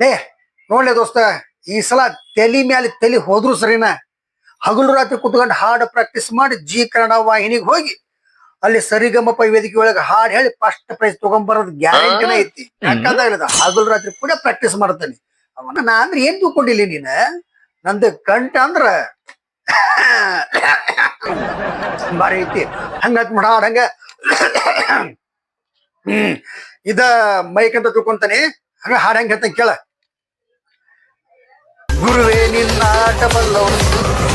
ಏ ನೋಡ್ಲೆ ದೋಸ್ತ ಈ ಸಲ ತಲಿ ಮ್ಯಾಲೆ ತಲಿ ಹೋದ್ರು ಸರಿನ? ಹಗಲು ರಾತ್ರಿ ಕುತ್ಕೊಂಡು ಹಾಡು ಪ್ರಾಕ್ಟೀಸ್ ಮಾಡಿ ಜಿ ಕನ್ನಡ ವಾಹಿನಿಗೆ ಹೋಗಿ ಅಲ್ಲಿ ಸರಿಗಮಪ ವೇದಿಕೆ ಒಳಗೆ ಹಾಡು ಹೇಳಿ ಫಸ್ಟ್ ಪ್ರೈಸ್ ತಗೊಂಡ್ಬರೋದು ಗ್ಯಾರಂಟಿನೇ ಐತಿ. ಯಾಕಂದಾಗಲಿದ ಹಗಲು ರಾತ್ರಿ ಕೂಡ ಪ್ರಾಕ್ಟೀಸ್ ಮಾಡ್ತಾನೆ. ಅವನ ನಾ ಅಂದ್ರೆ ಏನ್ ತಿಳ್ಕೊಂಡಿಲ್ಲ ನೀನ? ನಂದು ಕಂಠ ಅಂದ್ರ ಬಾರಿ ಐತಿ. ಹಂಗತ್ ಮಾಡ ಹಂಗ. ಹ್ಮ್. ಇದ ಮೈಕ್ ಅಂತ ತಿಳ್ಕೊಂತಾನೆ. ಹಂಗ ಹಾಡ್ ಹೆಂಗ್ ಹೇಳ್ತಾನೆ ಕೇಳ. ಗುರುವೇ ನಿನ್ನ ಆಟ ಬಲ್ಲವರು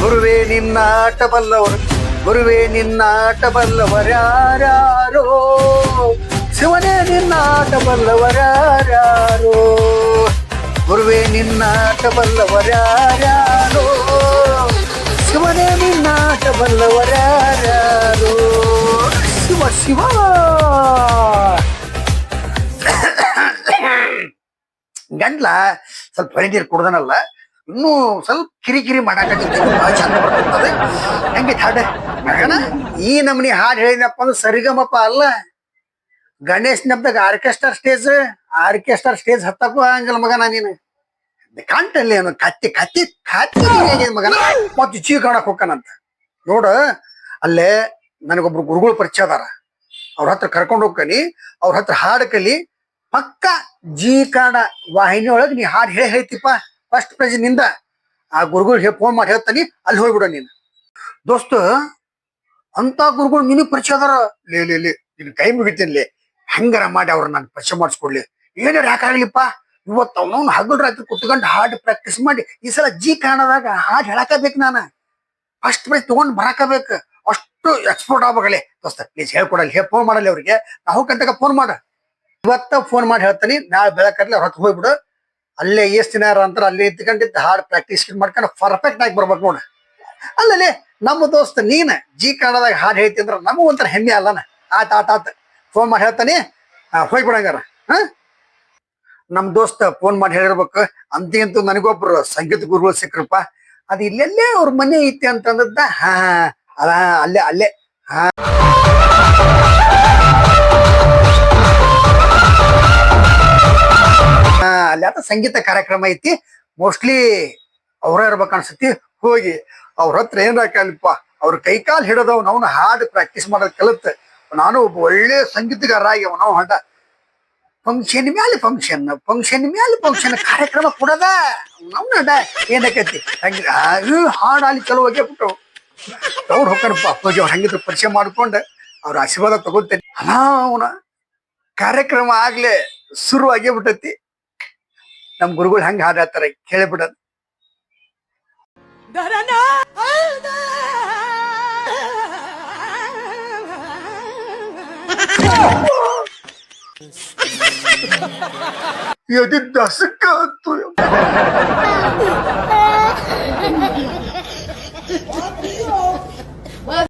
ಗುರುವೇ ನಿನ್ನ ಆಟ ಬಲ್ಲವರು ಗುರುವೇ ನಿನ್ನ ಆಟ ಬಲ್ಲವರ್ಯಾರ್ಯಾರೋ ಶಿವನೇ ನಿನ್ನ ಆಟ ಬಲ್ಲವರ್ಯಾರೋ ಗುರುವೇ ನಿನ್ನ ಆಟ ಬಲ್ಲವರ್ಯಾರ್ಯಾರೋ ಶಿವನೇ ನಿನ್ನ ಆಟ ಬಲ್ಲವರ್ಯಾರ್ಯಾರೋ ಶಿವ ಶಿವ. ಗಂಡ್ಲ ಸ್ವಲ್ಪ ಹೊಳೆ ನೀರು ಕುಡ್ದನಲ್ಲ, ಇನ್ನೂ ಸ್ವಲ್ಪ ಕಿರಿಕಿರಿ ಮಾಡಾಕತ್ತಿತ್ತು ಭಾಳ ಚಂದ ಈ ನಮ್ನಿ ಹಾಡು ಹೇಳಿದಪ್ಪ ಅಂದ್ರೆ ಸರಿಗಮಪ್ಪ ಅಲ್ಲ. ಗಣೇಶ್ ನಬ್ದಾಗ ಆರ್ಕೆಸ್ಟ್ರಾ ಸ್ಟೇಜ್ ಆರ್ಕೆಸ್ಟ್ರಾ ಸ್ಟೇಜ್ ಹತ್ತಕ್ಕೂ ಹಂಗಲ್ಲ ಮಗನ ನೀನು. ಕಂಟಲ್ಲಿ ಅವನು ಕತ್ತಿ ಕತ್ತಿ ಕತ್ತಿ ಮಗನ. ಮತ್ತೆ ಚೀ ಕಾಣಕ್ ಹೋಗ್ಕನಂತ ನೋಡು, ಅಲ್ಲೇ ನನಗೊಬ್ರು ಗುರುಗಳು ಪರಿಚಯ ಅದಾರ. ಅವ್ರ ಹತ್ರ ಕರ್ಕೊಂಡು ಹೋಗ್ಕನಿ, ಅವ್ರ ಹತ್ರ ಹಾಡು ಕಲಿ ಪಕ್ಕ ಜಿ ಕನ್ನಡ ವಾಹಿನಿ ಒಳಗೆ ನೀ ಹಾಡು ಹೇಳಿ ಹೇಳ್ತಿಪ್ಪ ಫಸ್ಟ್ ಪ್ರೈಜ್ನಿಂದ. ಆ ಗುರುಗಳು ಫೋನ್ ಮಾಡಿ ಹೇಳ್ತಾನೆ, ಅಲ್ಲಿ ಹೋಗ್ಬಿಡ ನೀನು. ದೋಸ್ತ ಅಂತ ಗುರುಗಳು ನಿನಗೆ ಪರಿಚಯ ಅದಾರ? ಲೇ ಲೇ ಲೇ, ನಿನ್ ಕೈ ಮುಗಿತೀನಿ ಹೆಂಗಾರ ಮಾಡಿ ಅವ್ರ ನಾನು ಪರಿಚಯ ಮಾಡಿಸ್ಕೊಡ್ಲಿ. ಏನಾರ ಯಾಕಾಗ್ಲಿಪ್ಪ ಇವತ್ತು ಅವನವ್ನು ಹಗಲು ರಾತ್ರಿ ಕುತ್ಕೊಂಡು ಹಾಡು ಪ್ರಾಕ್ಟೀಸ್ ಮಾಡಿ ಈ ಸಲ ಜಿ ಕನ್ನಡದಾಗ ಹಾಡು ಹೇಳಕಬೇಕು ನಾನು. ಫಸ್ಟ್ ಪ್ರೈಸ್ ತಗೊಂಡು ಬರಕಬೇಕು. ಅಷ್ಟು ಎಕ್ಸ್ಪೋರ್ಟ್ ಆಗ್ಬೇಕಲ್ಲೇ ದೋಸ್ತ ಪ್ಲೀಸ್ ಹೇಳ್ಕೊಡಲ್ಲ. ಹೇ ಫೋನ್ ಮಾಡಲ್ಲ ಅವ್ರಿಗೆ. ನಾವು ಕಂತಕ ಫೋನ್ ಮಾಡ. ಇವತ್ತ ಫೋನ್ ಮಾಡಿ ಹೇಳ್ತಾನೆ ನಾಳೆ ಬೆಳಕಲ್ಲಿ ಹತ್ರ ಹೋಗ್ಬಿಡು. ಅಲ್ಲೇ ಎಷ್ಟು ದಿನ ಅಂತಾರ ಅಲ್ಲೇ ನಿಂತ್ಕೊಂಡಿದ್ದ ಹಾಡ್ ಪ್ರಾಕ್ಟೀಸ್ ಮಾಡ್ಕೊಂಡು ಪರ್ಫೆಕ್ಟ್ ಆಗಿ ಬರ್ಬೇಕು ನೋಡು. ಅಲ್ಲಲ್ಲಿ ನಮ್ಮ ದೋಸ್ತ ನೀನ್ ಜಿ ಕನ್ನಡದಾಗ ಹಾಡು ಹೇಳ್ತಿ ಅಂದ್ರೆ ನಮಗೂ ಒಂಥರ ಹೆಮ್ಮೆ ಅಲ್ಲನ. ಆತ ಆತ ಆತ. ಫೋನ್ ಮಾಡಿ ಹೇಳ್ತಾನೆ. ಹೋಗ್ಬಿಡಂಗಾರ ನಮ್ ದೋಸ್ತ ಫೋನ್ ಮಾಡಿ ಹೇಳಿರ್ಬೇಕು. ಅಂತೂ ನನಗೊಬ್ರು ಸಂಗೀತ ಗುರುಗಳು ಸಿಕ್ಕ್ರಪ್ಪ ಅದು ಇಲ್ಲೆಲ್ಲೇ ಅವ್ರ ಮನೆ ಐತಿ ಅಂತಂದದ್ದ. ಹಾ ಅಲ್ಲೇ ಅಲ್ಲೇ. ಹಾ, ಸಂಗೀತ ಕಾರ್ಯಕ್ರಮ ಐತಿ. ಮೋಸ್ಟ್ಲಿ ಅವ್ರ ಇರ್ಬೇಕು ಅನ್ಸತಿ ಹೋಗಿ ಅವ್ರ ಹತ್ರ ಏನ್ ಹಾಕಲ್ಪ ಅವ್ರ ಕೈ ಕಾಲ್ ಹಿಡದವ್ ನಾವು ಹಾಡು ಪ್ರಾಕ್ಟೀಸ್ ಮಾಡೋದು ಕಲಿತ. ನಾನು ಒಬ್ಬ ಒಳ್ಳೆ ಸಂಗೀತಗಾರ ಆಗಿ ನಾವು ಹಂಡ. ಫಂಕ್ಷನ್ ಮ್ಯಾಲೆ ಫಂಕ್ಷನ್ ಫಂಕ್ಷನ್ ಮ್ಯಾಲೆ ಫಂಕ್ಷನ್ ಕಾರ್ಯಕ್ರಮ ಕೊಡದ. ನಾವು ನಡ ಏನಕೈತಿ? ಹಂಗ ಹಾಡು ಅಲ್ಲಿ ಚಲೋ ಹೋಗಿ ಬಿಟ್ಟು ಅವ್ರು ಹೋಗ್ತಾರಪ್ಪ ಅಪ್ಪಾಜಿ ಅವ್ರ ಹಂಗಿದ್ರು ಪರಿಚಯ ಮಾಡ್ಕೊಂಡು ಅವ್ರ ಆಶೀರ್ವಾದ ತಗೊಳ್ತೇನೆ. ಅವನ ಕಾರ್ಯಕ್ರಮ ಆಗ್ಲೇ ಶುರು ಬಿಟ್ಟೈತಿ. ನಮ್ ಗುರುಗಳು ಹಂಗ ಹಾಡಾಡ್ತಾರೆ ಕೇಳಿಬಿಡೋದು. ಎದಿ ದಸಕ ಆತು